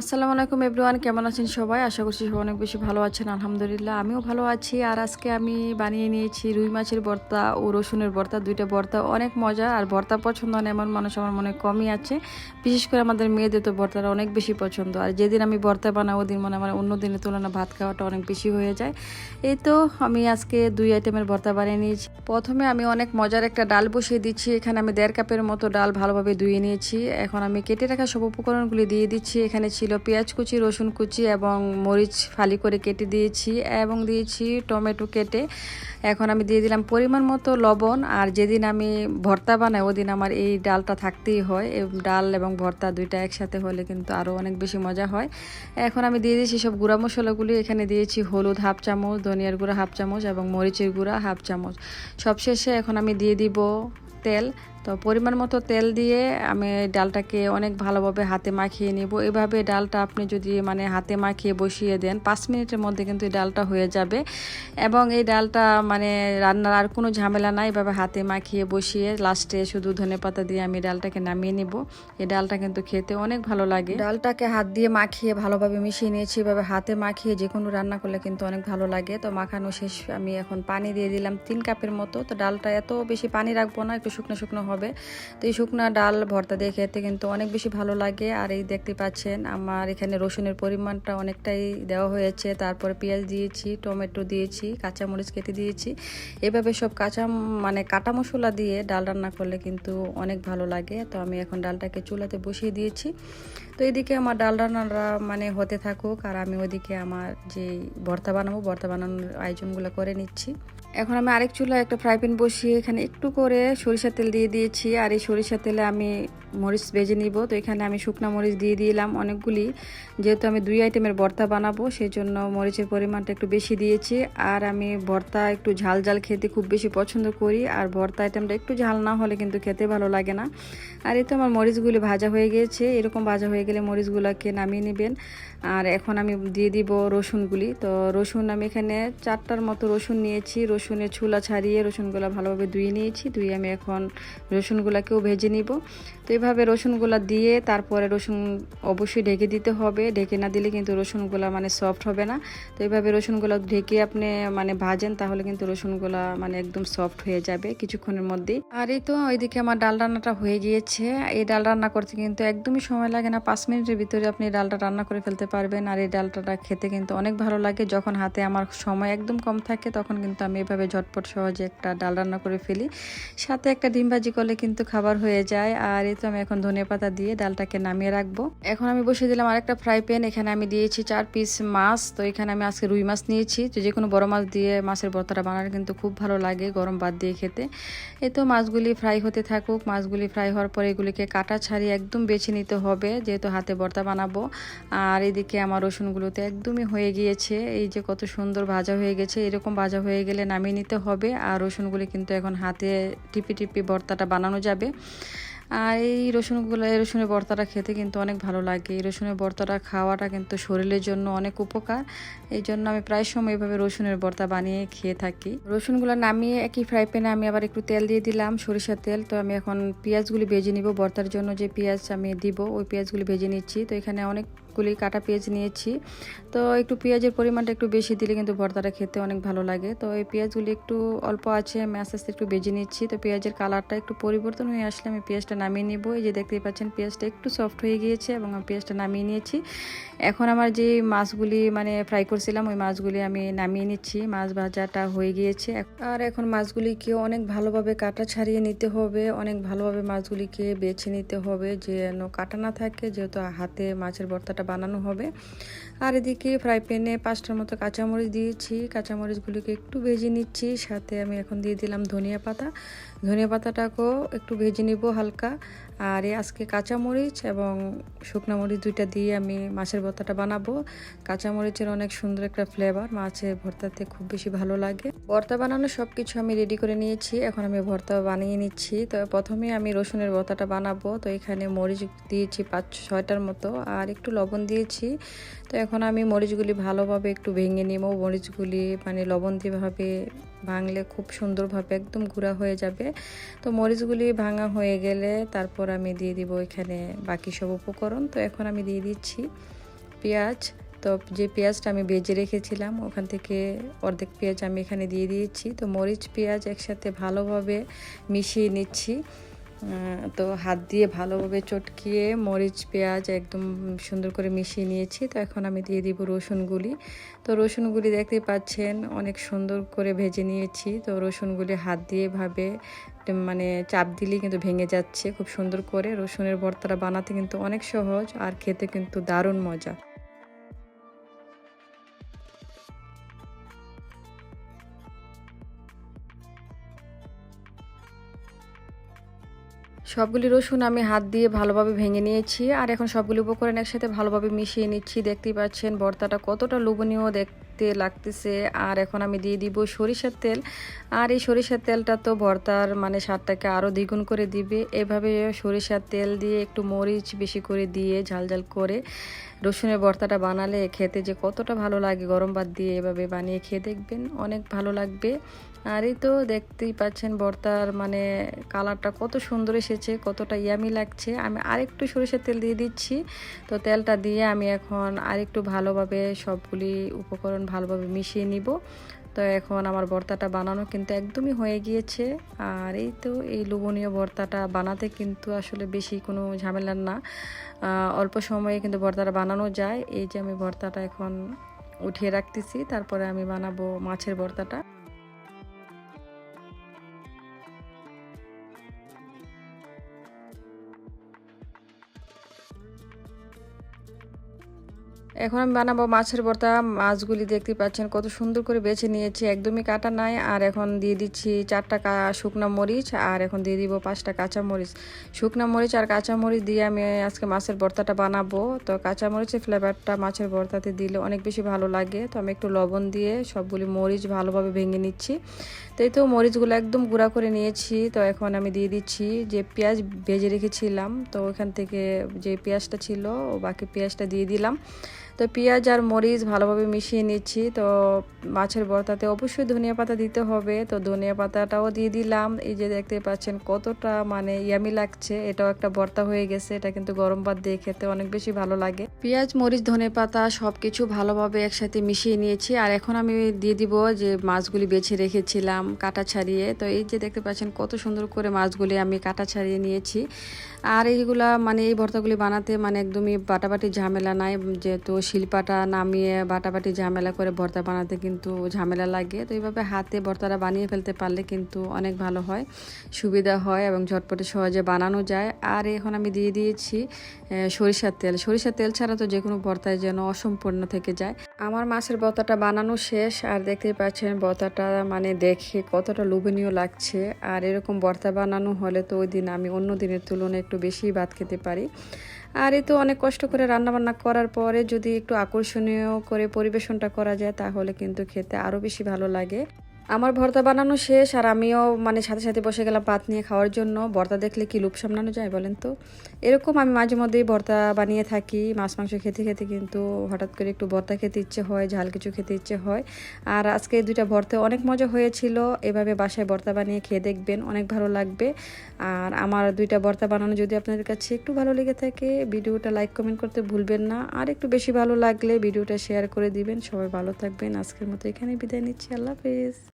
আসসালামু আলাইকুম এভরিওয়ান, কেমন আছেন সবাই? আশা করছি সবাই অনেক বেশি ভালো আছেন, আলহামদুলিল্লাহ। আমিও ভালো আছি। আর আজকে আমি বানিয়ে নিয়েছি রুই মাছের ভর্তা ও রসুনের ভর্তা, দুইটা ভর্তা। অনেক মজা, আর ভর্তা পছন্দ না, এমন মানুষ আমার মনে কমই আছে। বিশেষ করে আমাদের মেয়েদের তো ভর্তাটা অনেক বেশি পছন্দ। আর যেদিন আমি ভর্তা বানাবো, ওদিন মনে আমার অন্য দিনের তুলনায় ভাত খাওয়াটা অনেক বেশি হয়ে যায়। এই তো আমি আজকে দুই আইটেমের ভর্তা বানিয়ে নিয়েছি। প্রথমে আমি অনেক মজার একটা ডাল বসিয়ে দিচ্ছি। এখানে আমি দেড় কাপের মতো ডাল ভালোভাবে ধুয়ে নিয়েছি। এখন আমি কেটে রাখা সব উপকরণগুলি দিয়ে দিচ্ছি। এখানে ছিল পেঁয়াজ কুচি, রসুন কুচি এবং মরিচ ফালি করে কেটে দিয়েছি এবং দিয়েছি টমেটো কেটে। এখন আমি দিয়ে দিলাম পরিমাণ মতো লবণ আর যেদিন আমি ভর্তা বানাই ওদিন আমার এই ডালটা থাকতেই হয়। ডাল এবং ভর্তা দুইটা একসাথে হলে কিন্তু আরও অনেক বেশি মজা হয়। এখন আমি দিয়ে দিয়েছি সব গুঁড়া মশলাগুলি। এখানে দিয়েছি হলুদ হাফ চামচ, ধনিয়ার গুঁড়া হাফ চামচ এবং মরিচের গুঁড়া হাফ চামচ। সবশেষে এখন আমি দিয়ে দিব তেল। তো পরিমাণ মতো তেল দিয়ে আমি ডালটাকে অনেক ভালোভাবে হাতে মাখিয়ে নিব। এভাবে ডালটা আপনি যদি মানে হাতে মাখিয়ে বসিয়ে দেন, পাঁচ মিনিটের মধ্যে কিন্তু ডালটা হয়ে যাবে। এবং এই ডালটা মানে রান্নার আর কোনো ঝামেলা নাই, এভাবে হাতে মাখিয়ে বসিয়ে লাস্টে শুধু ধনে পাতা দিয়ে আমি ডালটাকে নামিয়ে নিব। এই ডালটা কিন্তু খেতে অনেক ভালো লাগে। ডালটাকে হাত দিয়ে মাখিয়ে ভালোভাবে মিশিয়ে নিয়েছি। এভাবে হাতে মাখিয়ে যে কোনো রান্না করলে কিন্তু অনেক ভালো লাগে। তো মাখানো শেষ, আমি এখন পানি দিয়ে দিলাম তিন কাপের মতো। তো ডালটা এত বেশি পানি রাখব না, একটু শুকনো শুকনো হবে তো এই শুকনা ডাল ভর্তা দিয়ে খেতে কিন্তু অনেক বেশি ভালো লাগে। আর এই দেখতে পাচ্ছেন আমার এখানে রসুনের পরিমাণটা অনেকটাই দেওয়া হয়েছে। তারপরে পেঁয়াজ দিয়েছি, টমেটো দিয়েছি, কাঁচামরিচ কেটে দিয়েছি। এভাবে সব কাঁচা মানে কাটা মশলা দিয়ে ডাল রান্না করলে কিন্তু অনেক ভালো লাগে। তো আমি এখন ডালটাকে চুলাতে বসিয়ে দিয়েছি। তো এদিকে আমার ডাল রান্নাটা মানে হতে থাকুক। আর আমি ওইদিকে আমার যে ভর্তা বানাবো, ভর্তা বানানোর আয়োজনগুলো করে নিচ্ছি। এখন আমি আরেক চুলা একটা ফ্রাই প্যান বসিয়ে এখানে একটু করে সরিষা তেল দিয়ে দিয়েছি। আর এই সরিষা তেলে আমি মরিচ ভেজে নিব। তো এখানে আমি শুকনা মরিচ দিয়ে দিলাম অনেকগুলি। যেহেতু আমি দুই আইটেমের ভর্তা বানাবো সেই জন্য মরিচের পরিমাণটা একটু বেশি দিয়েছি। আর আমি ভর্তা একটু ঝাল ঝাল খেতে খুব বেশি পছন্দ করি। আর ভর্তা আইটেমটা একটু ঝাল না হলে কিন্তু খেতে ভালো লাগে না। আর এই তো আমার মরিচগুলি ভাজা হয়ে গিয়েছে এরকম ভাজা হয়ে গেলে মরিচগুলোকে নামিয়ে নেবেন। আর এখন আমি দিয়ে দিব রসুনগুলি। তো রসুন আমি এখানে চারটার মতো রসুন নিয়েছি। রসুনের ছুলা ছাড়িয়ে রসুনগুলো ভালোভাবে ধুয়ে নিয়েছি। ধুয়ে আমি এখন রসুনগুলোকেও ভেজে নিব। তো এইভাবে রসুনগুলো দিয়ে তারপরে রসুন অবশ্যই ঢেকে দিতে হবে। ঢেকে না দিলে কিন্তু রসুনগুলো মানে সফট হবে না। তো এইভাবে রসুনগুলো ঢেকে আপনি মানে ভাজেন তাহলে কিন্তু রসুনগুলো মানে একদম সফট হয়ে যাবে কিছুক্ষণের মধ্যেই। আর এই তো ওইদিকে আমার ডাল রান্নাটা হয়ে গিয়েছে। এই ডাল রান্না করতে কিন্তু একদমই সময় লাগে না। পাঁচ মিনিটের ভিতরে আপনি ডালটা রান্না করে ফেলতে পারবেন। আর এই ডালটা খেতে কিন্তু অনেক ভালো লাগে। যখন হাতে আমার সময় একদম কম থাকে, তখন কিন্তু আমি এভাবে ঝটপট সহজে একটা ডাল রান্না করে ফেলি। সাথে একটা ডিম ভাজি করলে কিন্তু খাবার হয়ে যায়। আর এই তো আমি এখন ধনে পাতা দিয়ে ডালটাকে নামিয়ে রাখব। এখন আমি বসে দিলাম আরেকটা ফ্রাই প্যান। এখানে আমি দিয়েছি চার পিস মাছ। তো এখানে আমি আজকে রুই মাছ নিয়েছি। তো যে কোনো বড় মাছ দিয়ে মাছের ভর্তাটা বানালে কিন্তু খুব ভালো লাগে গরম ভাত দিয়ে খেতে। এই তো মাছগুলি ফ্রাই হতে থাকুক। মাছগুলি ফ্রাই হওয়ার পরে এগুলিকে কাটা ছাড়িয়ে একদম বেছে নিতে হবে। যেহেতু হাতে ভর্তা বানাবো। আর এদিকে আমার রসুনগুলোতে একদমই হয়ে গিয়েছে। এই যে কত সুন্দর ভাজা হয়ে গেছে। এরকম ভাজা হয়ে গেলে নামিয়ে নিতে হবে। আর রসুনগুলি কিন্তু এখন হাতে টিপি টিপি ভর্তাটা বানানো যাবে। আর এই রসুনগুলো, এই রসুনের ভর্তাটা খেতে কিন্তু অনেক ভালো লাগে। এই রসুনের ভর্তাটা খাওয়াটা কিন্তু শরীরের জন্য অনেক উপকার। এই জন্য আমি প্রায় সময় এভাবে রসুনের ভর্তা বানিয়ে খেয়ে থাকি। রসুনগুলো নামিয়ে একই ফ্রাই প্যানে আমি আবার একটু তেল দিয়ে দিলাম, সরিষার তেল। তো আমি এখন পেঁয়াজগুলি ভেজে নিব। ভর্তার জন্য যে পেঁয়াজ আমি দিব, ওই পেঁয়াজগুলি ভেজে নিচ্ছি। তো এখানে অনেক গুলি কাটা পেঁয়াজ নিয়েছি। তো একটু পেঁয়াজের পরিমাণটা একটু বেশি দিলে কিন্তু ভর্তাটা খেতে অনেক ভালো লাগে। তো এই পেঁয়াজগুলি একটু অল্প আছে, আমি আস্তে আস্তে একটু বেজে নিচ্ছি। তো পেঁয়াজের কালারটা একটু পরিবর্তন হয়ে আসলে আমি পেঁয়াজটা নামিয়ে নিব। এই যে দেখতেই পাচ্ছেন, পেঁয়াজটা একটু সফট হয়ে গিয়েছে এবং আমি পেঁয়াজটা নামিয়ে নিয়েছি। এখন আমার যে মাছগুলি মানে ফ্রাই করছিলাম, ওই মাছগুলি আমি নামিয়ে নিচ্ছি। মাছ ভাজাটা হয়ে গিয়েছে। আর এখন মাছগুলিকে অনেক ভালোভাবে কাটা ছাড়িয়ে নিতে হবে। অনেক ভালোভাবে মাছগুলিকে বেছে নিতে হবে। যেন কাটা না থাকে, যেহেতু হাতে মাছের ভর্তাটা বানানো হবে। আর এদিকে ফ্রাই প্যানে পাঁচটার মতো কাঁচামরিচ দিয়েছি। কাঁচামরিচগুলিকে একটু ভেজে নিচ্ছি। সাথে আমি এখন দিয়ে দিলাম ধনিয়া পাতা। ধনিয়া পাতাটাকেও একটু ভেজে নিব হালকা। আর আজকে কাঁচামরিচ এবং শুকনো মরিচ দুইটা দিয়ে আমি মাছের ভর্তাটা বানাবো। কাঁচামরিচের অনেক সুন্দর একটা ফ্লেভার মাছের ভর্তাতে খুব বেশি ভালো লাগে। ভর্তা বানানো সব কিছু আমি রেডি করে নিয়েছি, এখন আমি ভর্তা বানিয়ে নিচ্ছি। তো প্রথমে আমি রসুনের ভর্তাটা বানাবো। তো এখানে মরিচ দিয়েছি পাঁচ, ছয়টার মতো, আর একটু লবণ দিয়েছি। তো এখন আমি মরিচগুলি ভালোভাবে একটু ভেঙে নিব। মরিচগুলি মানে লবণ দিয়েভাবে ভাঙলে খুব সুন্দরভাবে একদম গুঁড়া হয়ে যাবে। তো মরিচগুলি ভাঙা হয়ে গেলে তারপর আমি দিয়ে দিব এখানে বাকি সব উপকরণ। তো এখন আমি দিয়ে দিচ্ছি পেঁয়াজ। তো যে পেঁয়াজটা আমি বেজে রেখেছিলাম, ওখান থেকে অর্ধেক পেঁয়াজ আমি এখানে দিয়ে দিয়েছি। তো মরিচ, পেঁয়াজ একসাথে ভালোভাবে মিশিয়ে নিচ্ছি। তো হাত দিয়ে ভালোভাবে চটকিয়ে মরিচ, পেঁয়াজ একদম সুন্দর করে মিশিয়ে নিয়েছি। তো এখন আমি দিয়ে দিব রসুনগুলি তো রসুনগুলি দেখতে পাচ্ছেন, অনেক সুন্দর করে ভেজে নিয়েছি। তো রসুনগুলি হাত দিয়ে ভাবে মানে চাপ দিলেই কিন্তু ভেঙে যাচ্ছে। খুব সুন্দর করে রসুনের ভর্তাটা বানাতে কিন্তু অনেক সহজ আর খেতে কিন্তু দারুণ মজা। সবগুলি রসুন আমি হাত দিয়ে ভালোভাবে ভেঙে নিয়েছি আর এখন সবগুলি উপকরণ একসাথে ভালোভাবে মিশিয়ে নিচ্ছি। দেখতেই পাচ্ছেন ভর্তাটা কতটা লোভনীয় দেখতে লাগতেছে। আর এখন আমি দিয়ে দিব সরিষার তেল। আর এই সরিষার তেলটা তো ভর্তার মানে স্বাদটাকে আরও দ্বিগুণ করে দিবে। এভাবে সরিষার তেল দিয়ে একটু মরিচ বেশি করে দিয়ে ঝাল ঝাল করে রসুনের ভর্তাটা বানালে খেতে যে কতটা ভালো লাগে, গরম ভাত দিয়ে এভাবে বানিয়ে খেয়ে দেখবেন, অনেক ভালো লাগবে। আর এই তো দেখতেই পাচ্ছেন ভর্তার মানে কালারটা কত সুন্দর এসেছে, কতটা ইয়ামি লাগছে। আমি আরেকটু সরিষার তেল দিয়ে দিচ্ছি। তো তেলটা দিয়ে আমি এখন আরেকটু ভালোভাবে সবগুলি উপকরণ ভালোভাবে মিশিয়ে নিব। তো এখন আমার ভর্তাটা বানানো কিন্তু একদমই হয়ে গিয়েছে। আর এই তো এই লোভনীয় ভর্তাটা বানাতে কিন্তু আসলে বেশি কোনো ঝামেলার না। অল্প সময়ে কিন্তু ভর্তাটা বানানো যায়। এই যে আমি ভর্তাটা এখন উঠিয়ে রাখতেছি, তারপরে আমি বানাবো মাছের ভর্তাটা। এখন আমি বানাবো মাছের ভর্তা মাছগুলি দেখতে পাচ্ছেন কত সুন্দর করে বেছে নিয়েছি। একদমই কাটা নাই। আর এখন দিয়ে দিচ্ছি চারটা শুকনা মরিচ আর এখন দিয়ে দিব পাঁচটা কাঁচা মরিচ। শুকনা মরিচ আর কাঁচা মরিচ দিয়ে আমি আজকে মাছের ভর্তাটা বানাবো। তো কাঁচা মরিচের ফ্লেভারটা মাছের ভর্তাতে দিলে অনেক বেশি ভালো লাগে। তো আমি একটু লবণ দিয়ে সবগুলি মরিচ ভালোভাবে ভেঙে নিচ্ছি। তো এই তো মরিচগুলো একদম গুঁড়া করে নিয়েছি। তো এখন আমি দিয়ে দিচ্ছি যে পেঁয়াজ ভেজে রেখেছিলাম। তো ওখান থেকে যে পেঁয়াজটা ছিল বাকি পেঁয়াজটা দিয়ে দিলাম। তো পেঁয়াজ আর মরিচ ভালোভাবে মিশিয়ে নিচ্ছি। তো মাছের ভর্তাতে অবশ্যই ধনিয়া পাতা দিতে হবে। তো ধনিয়া পাতাটাও দিয়ে দিলাম। এই যে দেখতে পাচ্ছেন কতটা মানে ইয়ামি লাগছে। এটাও একটা ভর্তা হয়ে গেছে। এটা কিন্তু গরম ভাত দিয়ে খেতে অনেক বেশি ভালো লাগে। পেঁয়াজ, মরিচ ধনে পাতা সব কিছু ভালোভাবে একসাথে মিশিয়ে নিয়েছি। আর এখন আমি দিয়ে দিব যে মাছগুলি বেছে রেখেছিলাম কাটা ছাড়িয়ে। তো এই যে দেখতে পাচ্ছেন কত সুন্দর করে মাছগুলি আমি কাটা ছাড়িয়ে নিয়েছি। আর এইগুলা মানে এই ভর্তাগুলি বানাতে মানে একদমই বাটাবাটি ঝামেলা নাই। যেহেতু শিল্পাটা নামিয়ে বাটাবাটি ঝামেলা করে ভর্তা বানাতে কিন্তু ঝামেলা লাগে। তো এইভাবে হাতে ভর্তাটা বানিয়ে ফেলতে পারলে কিন্তু অনেক ভালো হয়, সুবিধা হয় এবং ঝটপটে সহজে বানানো যায়। আর এখন আমি দিয়ে দিয়েছি সরিষার তেল। সরিষার তেল ছাড়া তো যে কোনো ভর্তায় যেন অসম্পূর্ণ থেকে যায়। আমার মাছের ভর্তাটা বানানো শেষ আর দেখতেই পাচ্ছেন ভর্তাটা মানে দেখে কতটা লোভনীয় লাগছে। আর এরকম ভর্তা বানানো হলে তো ওই দিন আমি অন্য দিনের তুলনায় একটু বেশি ভাত খেতে পারি। আর এ তো অনেক কষ্ট করে রান্নাবান্না করার পরে যদি একটু আকর্ষণীয় করে পরিবেশনটা করা যায়, তাহলে কিন্তু খেতে আরও বেশি ভালো লাগে। আমার ভর্তা বানানো শেষ আর আমিও মানে সাথে সাথে বসে গেলাম ভাত নিয়ে খাওয়ার জন্য। ভর্তা দেখলে কি লুপ সামলানো যায় বলেন তো? এরকম আমি মাঝে মধ্যেই ভর্তা বানিয়ে থাকি, মাছ মাংস খেতে খেতে কিন্তু হঠাৎ করে একটু ভর্তা খেতে ইচ্ছে হয়, ঝাল কিছু খেতে ইচ্ছে হয়। আর আজকে দুইটা ভর্তা অনেক মজা হয়েছিল, এভাবে বাসায় ভর্তা বানিয়ে খেয়ে দেখবেন, অনেক ভালো লাগবে। আর আমার দুইটা ভর্তা বানানো যদি আপনাদের কাছে একটু ভালো লেগে থাকে, ভিডিওটা লাইক, কমেন্ট করতে ভুলবেন না। আর একটু বেশি ভালো লাগলে ভিডিওটা শেয়ার করে দিবেন। সবাই ভালো থাকবেন। আজকের মতো এখানে বিদায় নিচ্ছি। আল্লাহ হাফেজ।